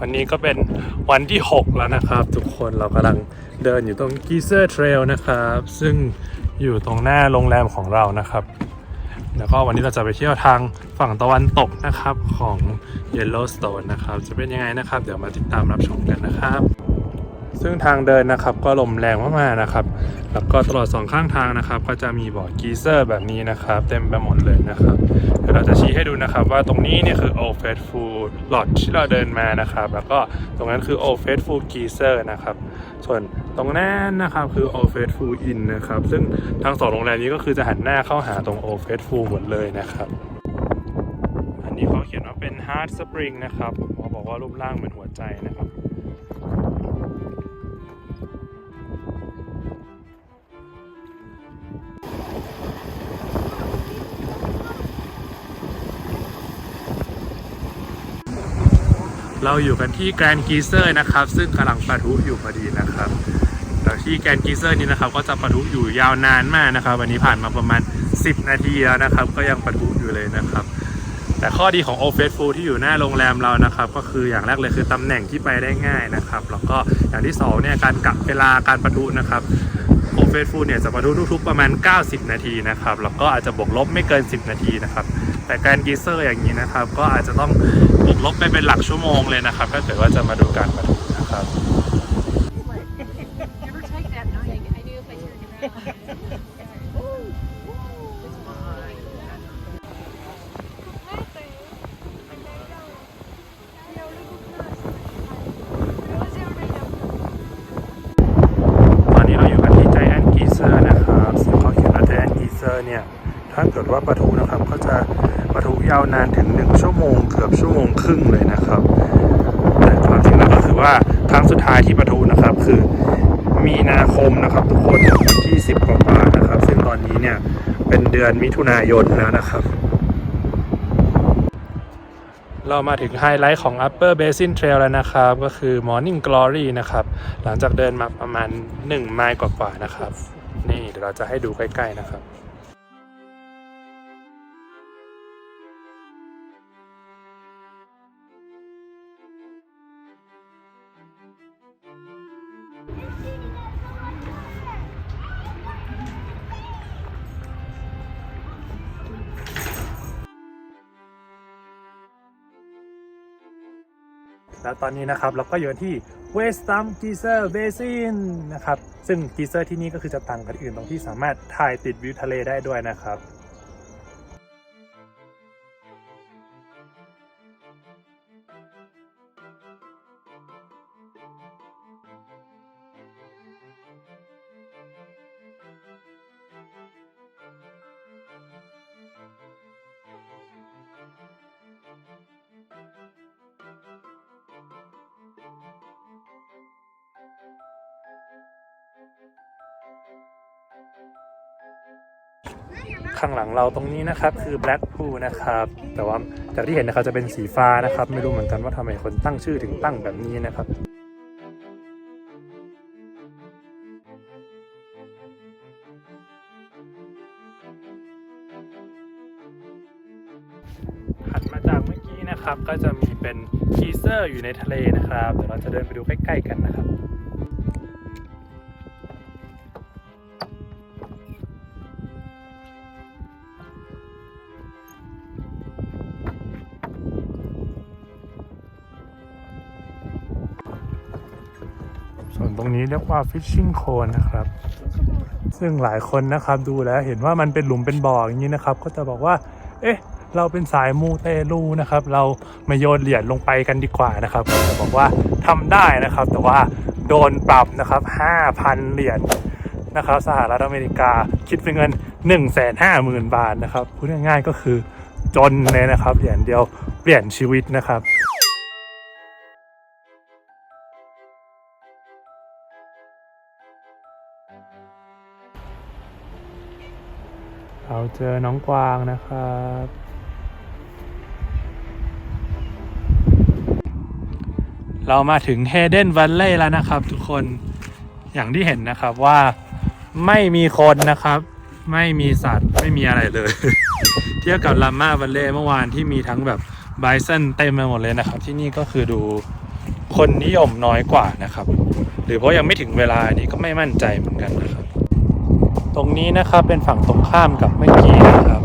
วันนี้ก็เป็นวันที่ 6 แล้วนะครับ ทุกคนเรากำลังเดินอยู่ตรงกีเซอร์เทรลนะครับ ซึ่งอยู่ตรงหน้าโรงแรมของเรานะครับ แล้วก็วันนี้เราจะไปเที่ยวทางฝั่งตะวันตกนะครับของ Yellowstone นะครับ จะเป็นยังไงนะครับ เดี๋ยวมาติดตามรับชมกันนะครับ ซึ่งทางเดินนะครับก็ลมแรงมากๆนะครับ แล้วก็ตลอดสองข้างทางนะครับ ก็จะมีบ่อกีเซอร์แบบนี้นะครับ เต็มไปหมดเลยนะครับเดี๋ยวเราจะชี้ให้ดูนะครับ ว่าตรงนี้เนี่ยคือ Old Faithful Lodge ที่เราเดินมานะครับ แล้วก็ตรงนั้นคือ Old Faithful Geezer นะครับ ส่วนตรงนั้นนะครับคือ Old Faithful Inn นะครับ ซึ่งทั้งสองโรงแรมนี้ก็คือจะหันหน้าเข้าหาตรง Old Faithful หมดเลยนะครับอันนี้เขาเขียนว่าเป็น Hard Spring นะครับเขาบอกว่ารูปร่างเหมือนหัวใจนะครับ เราอยู่กันที่แกรนด์กีเซอร์นะครับ ซึ่งกำลังปะทุอยู่พอดีนะครับแล้วที่แกรนด์กีเซอร์นี้นะครับ ก็จะปะทุอยู่ยาวนานมากนะครับ วันนี้ผ่านมาประมาณ 10 นาทีแล้วนะครับ ก็ยังปะทุอยู่เลยนะครับ แต่ข้อดีของโอเฟสฟูที่อยู่หน้าโรงแรมเรานะครับ ก็คืออย่างแรกเลยคือตำแหน่งที่ไปได้ง่ายนะครับ แล้วก็อย่างที่สองเนี่ยการกะเวลาการปะทุนะครับโอเฟสฟูเนี่ยจะปะทุทุกๆประมาณ 90 นาทีนะครับ แล้วก็อาจจะบวกลบไม่เกิน 10 นาทีนะครับ แต่การกีเซอร์อย่างนี้นะครับ ก็อาจจะต้องบวกลบไปเป็นหลักชั่วโมงเลยนะครับถ้าเกิดว่าจะมาดูการปะทุนะครับ ชั่วโมงเกือบชั่วโมงครึ่งเลยนะครับ แต่ความจริงแล้วก็คือว่าครั้งสุดท้ายที่ปะทุนะครับ คือมีนาคมนะครับ ทุกคนที่10กว่านะครับ ซึ่งตอนนี้เนี่ยเป็นเดือนมิถุนายนแล้วนะครับ เรามาถึงไฮไลท์ของ Upper Basin Trail แล้วนะครับ ก็คือ Morning Glory นะครับ หลังจากเดินมาประมาณ 1 ไมล์กว่าๆนะครับ นี่เดี๋ยวเราจะให้ดูใกล้ ๆ นะครับ แล้วตอนนี้นะครับเราก็อยู่ที่ Westham Geyser Basin นะครับ ซึ่งกีเซอร์ที่นี่ก็คือจะต่างกันอื่นตรงที่สามารถถ่ายติดวิวทะเลได้ด้วยนะครับ ข้างหลังเราตรงนี้นะครับคือ Black Pool นะครับ แต่ว่าจากที่เห็นนะครับจะเป็นสีฟ้านะครับ ไม่รู้เหมือนกันว่าทำไมคนตั้งชื่อถึงตั้งแบบนี้นะครับถัดมาจากเมื่อกี้นะครับก็จะมีเป็นคีเซอร์อยู่ในทะเลนะครับ เดี๋ยวเราจะเดินไปดูใกล้ ๆ กันนะครับ ส่วนตรงนี้เรียกว่า fishing cone นะครับ ซึ่งหลายคนนะครับดูแล้วเห็นว่ามันเป็นหลุมเป็นบ่ออย่างนี้นะครับ ก็จะบอกว่า เอ๊ะ เราเป็นสายมูเตลูนะครับ เรามาโยนเหรียญลงไปกันดีกว่านะครับก็จะบอกว่าทำได้นะครับ แต่ว่าโดนปรับนะครับ 5,000 เหรียญนะครับสหรัฐอเมริกาคิดเป็นเงิน 150,000 บาทนะครับพูดง่ายๆก็คือจนเลยนะครับเหรียญเดียวเปลี่ยนชีวิตนะครับ เจอน้องกวางนะครับ เรามาถึงเฮเดนวัลเล่แล้วนะครับ ทุกคนอย่างที่เห็นนะครับว่าไม่มีคนนะครับ ไม่มีสัตว์ไม่มีอะไรเลย เทียบกับลาม่าวันเล่เมื่อวานที่มีทั้งแบบไบซันเต็มไปหมดเลยนะครับ ที่นี่ก็คือดูคนนิยมน้อยกว่านะครับ หรือเพราะยังไม่ถึงเวลานี้ก็ไม่มั่นใจเหมือนกันนะครับ ตรงนี้นะครับเป็นฝั่งตรงข้ามกับเมื่อกี้นะครับ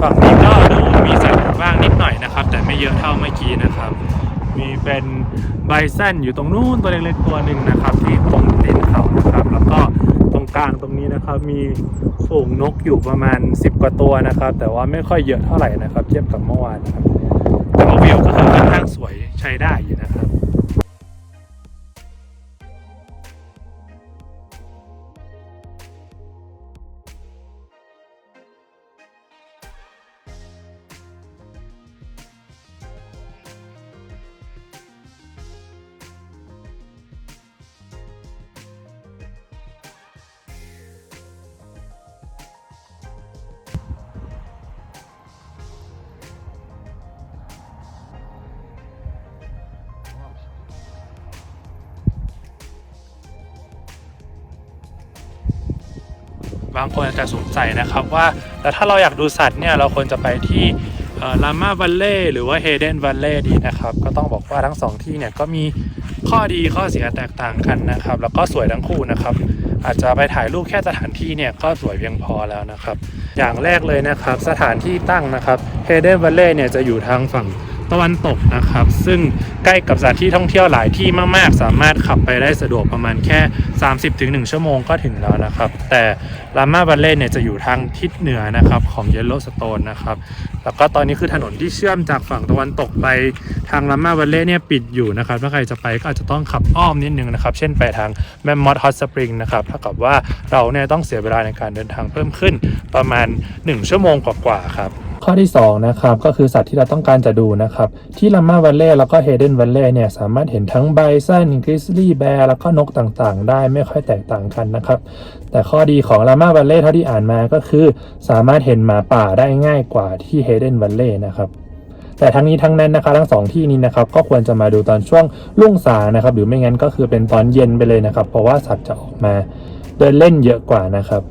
ฝั่งนี้ก็ดูมีสัตว์บ้างนิดหน่อยนะครับ แต่ไม่เยอะเท่าเมื่อกี้นะครับ มีเป็นไบซันอยู่ตรงนู้นตัวเล็กๆตัวหนึ่งนะครับ ที่ตรงตีนเขานะครับ แล้วก็ตรงกลางตรงนี้นะครับมีฝูงนกอยู่ประมาณ 10 กว่าตัวนะครับ แต่ว่าไม่ค่อยเยอะเท่าไหร่นะครับ เทียบกับเมื่อวานนะครับแต่ว่าวิวก็ค่อนข้างสวยใช้ได้อยู่นะครับ บางคนอาจจะสงสัยนะครับว่าแล้วถ้าเราอยากดูสัตว์เนี่ยเราควรจะไปที่ลามาวัลเล่หรือว่าเฮเดนวัลเล่ดีนะครับ ก็ต้องบอกว่าทั้งสองที่เนี่ยก็มีข้อดีข้อเสียแตกต่างกันนะครับ แล้วก็สวยทั้งคู่นะครับ อาจจะไปถ่ายรูปแค่สถานที่เนี่ยก็สวยเพียงพอแล้วนะครับ อย่างแรกเลยนะครับ สถานที่ตั้งนะครับเฮเดนวัลเล่เนี่ยจะอยู่ทางฝั่ง ตะวันตกนะครับ ซึ่งใกล้กับสถานที่ท่องเที่ยวหลายที่มากๆ สามารถขับไปได้สะดวกประมาณแค่ 30-1 ชั่วโมงก็ถึงแล้วนะครับ แต่ลามาบัลเล่เนี่ยจะอยู่ทางทิศเหนือนะครับของเยลโลสโตนนะครับแล้วก็ตอนนี้คือถนนที่เชื่อมจากฝั่งตะวันตกไปทางลามาบัลเล่เนี่ยปิดอยู่นะครับถ้าใครจะไปก็อาจจะต้องขับอ้อมนิดนึงนะครับ เช่นไปทางแมมมอสฮอตสปริงนะครับเท่ากับว่าเราเนี่ยต้องเสียเวลาในการเดินทางเพิ่มขึ้นประมาณ 1 ชั่วโมงกว่าๆครับ ข้อที่2นะครับก็คือสัตว์ที่เราต้องการจะดูนะครับที่ลามาวัลเล่แล้วก็เฮเดนวัลเล่เนี่ยสามารถเห็นทั้งไบซันกริซลี่แบร์แล้วก็นกต่างๆ ได้ไม่ค่อยแตกต่างกันนะครับแต่ข้อดีของลามาวัลเล่เท่าที่อ่านมาก็คือ สามารถเห็นหมาป่าได้ง่ายกว่าที่เฮเดนวัลเล่นะครับแต่ทั้งนี้ทั้งนั้นนะคะทั้งสองที่นี้นะครับก็ควรจะมาดูตอนช่วงรุ่งสางนะครับหรือไม่งั้นก็คือเป็นตอนเย็นไปเลยนะครับ เพราะว่าสัตว์จะออกมาเดินเล่นเยอะกว่านะครับ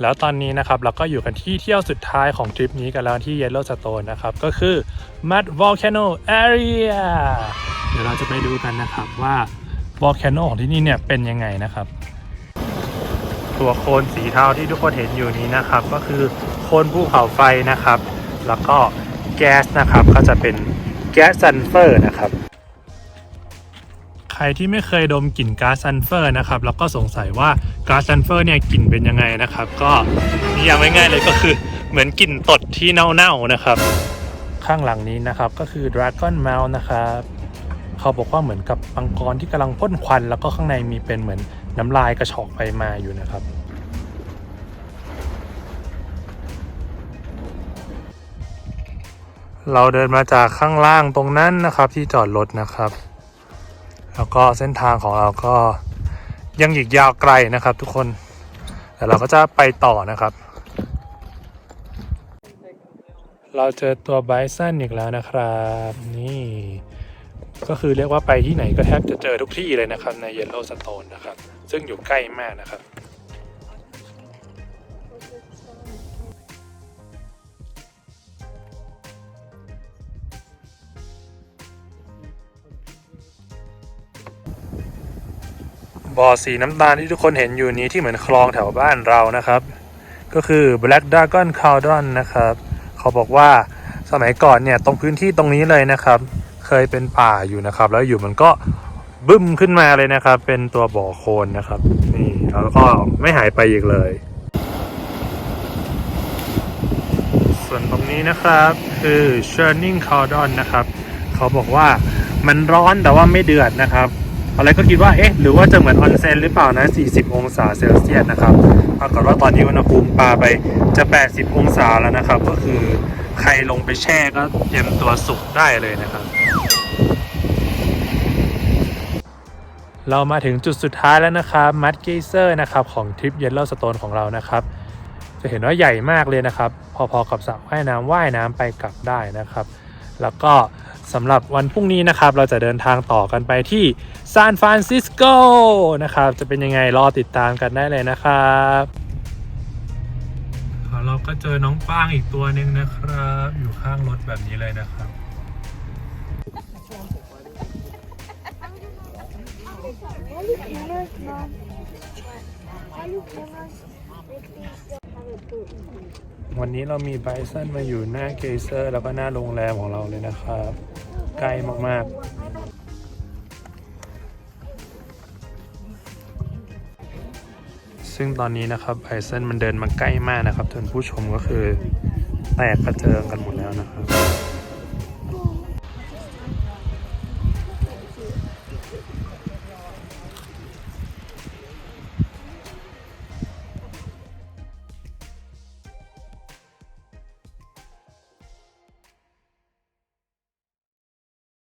แล้วตอนนี้นะครับเราก็อยู่กันที่เที่ยวสุดท้ายของทริปนี้กันแล้วที่ Yellowstone นะครับ ก็คือ Mud Volcano Area เดี๋ยวเราจะไปดูกันนะครับว่า Volcano ของที่นี่เนี่ยเป็นยังไงนะครับ ตัวโคลนสีเทาที่ทุกคนเห็นอยู่นี้นะครับ ก็คือโคลนภูเขาไฟนะครับ แล้วก็แก๊สนะครับก็จะเป็นแก๊สซัลเฟอร์นะครับ รที่ไม่เคยดมกลิ่นก๊าซซัลเฟอร์นะครับแล้วก็สงสัยว่าก๊าซซัลเฟอร์เนี่ยกลิ่นเป็นยังไงนะครับ ก็นิยามง่ายๆเลยก็คือเหมือนกลิ่นตดที่เน่าๆนะครับ ข้างหลังนี้นะครับก็คือ Dragon m o u n นะครับเขาบอกว่าเหมือนกับมังกรที่กำลังพ่นควัน แล้วก็ข้างในมีเป็นเหมือนน้ำลายกระชอกไปมาอยู่นะครับเราเดินมาจากข้างล่างตรงนั้นนะครับที่จอดรถนะครับ แล้วก็เส้นทางของเราก็ยังอีกยาวไกลนะครับ ทุกคนแต่เราก็จะไปต่อนะครับ เราเจอตัวไบซันอีกแล้วนะครับ นี่ก็คือเรียกว่าไปที่ไหนก็แทบจะเจอทุกที่เลยนะครับในเยลโลสโตนนะครับ ซึ่งอยู่ใกล้มากนะครับ บ่อสีน้ำตาลที่ทุกคนเห็นอยู่นี้ที่เหมือนคลองแถวบ้านเรานะครับ ก็คือ Black Dragon Cauldron นะครับเขาบอกว่าสมัยก่อนเนี่ยตรงพื้นที่ตรงนี้เลยนะครับ เคยเป็นป่าอยู่นะครับ แล้วอยู่มันก็บึ้มขึ้นมาเลยนะครับ เป็นตัวบ่อโคลนนะครับ นี่แล้วก็ไม่หายไปอีกเลย ส่วนตรงนี้นะครับคือ Churning Cauldron นะครับ เขาบอกว่ามันร้อนแต่ว่าไม่เดือดนะครับ อะไรก็คิดว่าเอ๊ะหรือว่าจะเหมือนออนเซนหรือเปล่านะ 40 องศาเซลเซียสนะครับปรากฏว่าตอนนี้อุณหภูมิปลาไปจะ 80 องศาแล้วนะครับ ก็คือใครลงไปแช่ก็เตรียมตัวสุกได้เลยนะครับ เรามาถึงจุดสุดท้ายแล้วนะครับมัดเกเซอร์นะครับของทริปเยลโลสโตนของเรานะครับจะเห็นว่าใหญ่มากเลยนะครับ พอๆกับสระว่ายน้ำว่ายน้ำไปกลับได้นะครับ แล้วก็ สำหรับวันพรุ่งนี้นะครับ เราจะเดินทางต่อกันไปที่ซานฟรานซิสโกนะครับ จะเป็นยังไงรอติดตามกันได้เลยนะครับเรากก็เจอน้องป้างอีกตัวหนึ่งนะครับ อยู่ข้างรถแบบนี้เลยนะครับ วันนี้เรามีไบซันมาอยู่หน้าเกเซอร์ แล้วก็หน้าโรงแรมของเราเลยนะครับ ใกล้มากๆซึ่งตอนนี้นะครับไบซันมันเดินมาใกล้มากนะครับท่านผู้ชมก็คือแตกกระเจิงกันหมดแล้วนะครับ